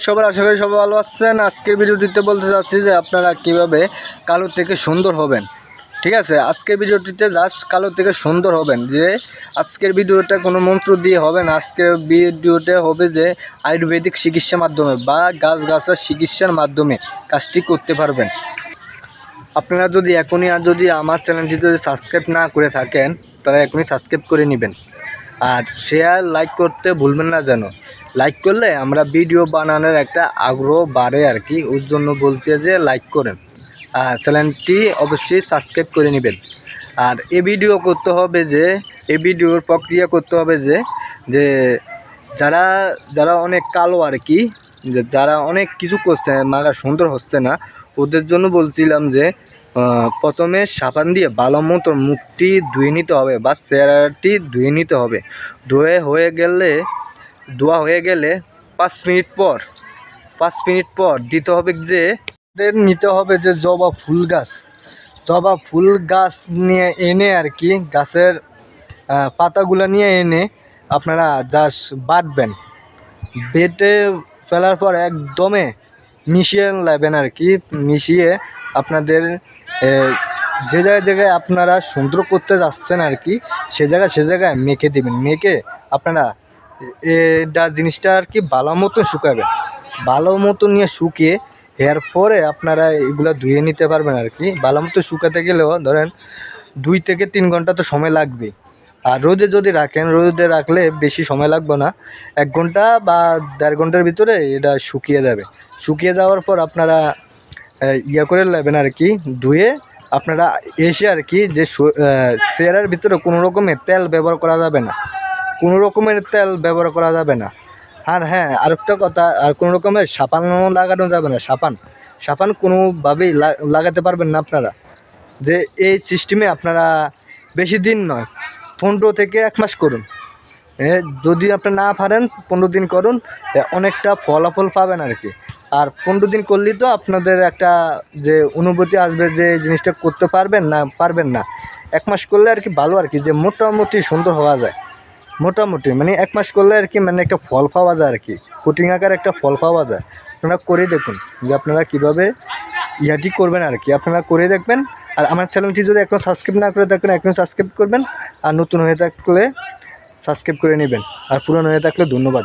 সবার আশা করি সবাই ভালো আছেন। আজকের ভিডিওটিতে বলতে চাচ্ছি যে আপনারা কীভাবে কালো থেকে সুন্দর হবেন। ঠিক আছে, আজকের ভিডিওটিতে জাস্ট কালো থেকে সুন্দর হবেন। যে আজকের ভিডিওটা কোনো মন্ত্র দিয়ে হবে না। আজকের ভিডিওটা হবে যে আয়ুর্বেদিক চিকিৎসার মাধ্যমে বা গাছ গাছের চিকিৎসার মাধ্যমে কাজটি করতে পারবেন। আপনারা যদি এখনই আর যদি আমার চ্যানেলটি যদি সাবস্ক্রাইব না করে থাকেন, তাহলে এখনই সাবস্ক্রাইব করে নেবেন। আর শেয়ার লাইক করতে ভুলবেন না যেন। লাইক করলে আমরা ভিডিও বানানোর একটা আগ্রহ বাড়ে আর কি। ওর জন্য বলছি যে লাইক করেন। আর চ্যানেলটি অবশ্যই সাবস্ক্রাইব করে নেবেন। আর এ ভিডিও করতে হবে যে, এ ভিডিওর প্রক্রিয়া করতে হবে যে যে যারা যারা অনেক কালো আর কি, যে যারা অনেক কিছু করছে মাগা সুন্দর হচ্ছে না, ওদের জন্য বলছিলাম যে প্রথমে সাবান দিয়ে ভালো মতো মুখটি ধুয়ে নিতে হবে বা চেহারাটি ধুয়ে নিতে হবে। ধুয়ে হয়ে গেলে ধোয়া হয়ে গেলে পাঁচ মিনিট পর, পাঁচ মিনিট পর দিতে হবে যে নিতে হবে যে জবা ফুল গাছ। জবা ফুল গাছ নিয়ে এনে আর কি গাছের পাতাগুলো নিয়ে এনে আপনারা জাস্ট বাটবেন। বেটে ফেলার পর একদমে মিশিয়ে নেবেন আর কি, মিশিয়ে আপনাদের যে জায়গায় জায়গায় আপনারা সুন্দর করতে যাচ্ছেন আর কি, সে জায়গায় সে জায়গায় মেখে দিবেন। মেখে আপনারা এটা জিনিসটা আর কি ভালো মতো শুকাবেন ভালো মতো নিয়ে শুকিয়ে এর পরে আপনারা এগুলো ধুয়ে নিতে পারবেন আর কি। ভালো মতো শুকাতে গেলেও ধরেন দুই থেকে তিন ঘণ্টা তো সময় লাগবে আর রোদে যদি রাখেন, রোদে রাখলে বেশি সময় লাগবে না। এক ঘণ্টা বা দেড় ঘণ্টার ভিতরে এটা শুকিয়ে যাবে। শুকিয়ে যাওয়ার পর আপনারা ইয়ে করে নেবেন আর কি, ধুয়ে আপনারা এসে আর কি যে চেয়ারের ভিতরে কোনো রকমের তেল ব্যবহার করা যাবে না। কোনো রকমের তেল ব্যবহার করা যাবে না। আর হ্যাঁ আরেকটা কথা, আর কোনো রকমের সাপানও লাগানো যাবে না, সাপান। সাপান কোনোভাবেই লাগাতে পারবেন না আপনারা। যে এই সিস্টেমে আপনারা বেশি দিন নয়, পনেরো থেকে এক মাস করুন। যদি আপনি না পারেন, পনেরো দিন করুন অনেকটা ফলাফল পাবেন আর কি। আর পনেরো দিন করলেই তো আপনাদের একটা যে অনুভূতি আসবে যে জিনিসটা করতে পারবেন না পারবেন না। এক মাস করলে আর কি ভালো আর কি, যে মোটামুটি সুন্দর হওয়া যায়। মোটামুটি মানে এক মাস করলে আর কি মানে একটা ফল পাওয়া যায় আর কি। কুটিং আকার একটা ফল পাওয়া যায়। আপনারা করে দেখুন যে আপনারা কীভাবে ইয়াটি করবেন আর কি। আপনারা করে দেখবেন। আর আমার চ্যানেলটি যদি এখন সাবস্ক্রাইব না করে থাকেন, এখন সাবস্ক্রাইব করবেন। আর নতুন হয়ে থাকলে সাবস্ক্রাইব করে নেবেন। আর পুরনো হয়ে থাকলে ধন্যবাদ।